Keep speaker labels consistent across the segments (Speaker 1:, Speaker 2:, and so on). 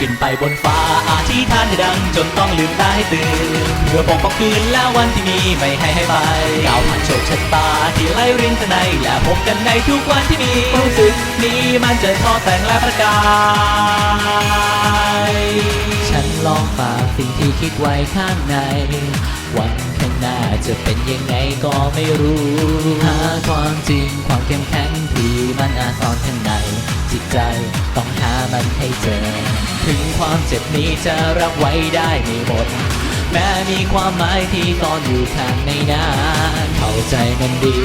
Speaker 1: ขึ้นไปบนฟ้าอาธิษฐานให้ดัง จนต้องลืมตาให้ตื่นเพื่อปกป้องคืนและวันที่มีไม่ให้ให้ไปก้าวผ่านโชคชะตาที่ไล่เรียงข้างในและพบกันในทุกวันที่มีความรู้สึกนี้มันจะทอแต่งและประกายฉันลองฝากสิ่งที่คิดไว้ข้างใน วันข้างหน้าจะเป็นยังไงก็ไม่รู้ หาความจริงความเข้มแข็งที่มันอาจซ่อนข้าง ใจ ต้องหามันให้เจอ ถึงความเจ็บนี้จะรับไว้ได้ไม่หมด แม้มีความหมายที่ซ่อนอยู่ข้างในนั้นเข้าใจมันดี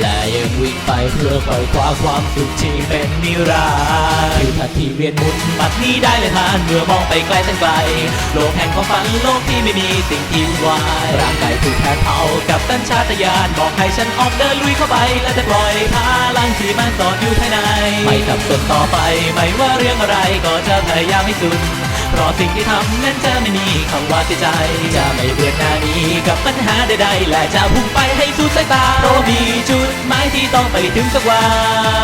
Speaker 1: และยังวิ่งไปเพื่อปล่อยคว้าความสุขที่เป็นนิรันดร์คือทัที่เวียนหมุนบัดนี้ได้เลยทานเมื่อมองไปไกลตั้งไกล โลกแห่งความฝันโลกที่ไม่มีสิ่งที่วายร่างกายถูกแผดเผากับสัญชาตญาณบอกให้ฉันออกเดินลุยเข้าไปและจะปล่อยพลัง ที่มันซ่อนอยู่ภายใน ไม่สับสนต่อไปไม่ว่าเรื่องอะไรก็จะพยายามให้สุด เพราะสิ่งที่ทำนั้นจะไม่มีคำว่าเสียใจ จะไม่เบื่อหน้านี้กับปัญหาใดๆและจะพุ่งไปให้สุดสายตาเพราะมีจุดหมายที่ต้องไปถึงสักวัน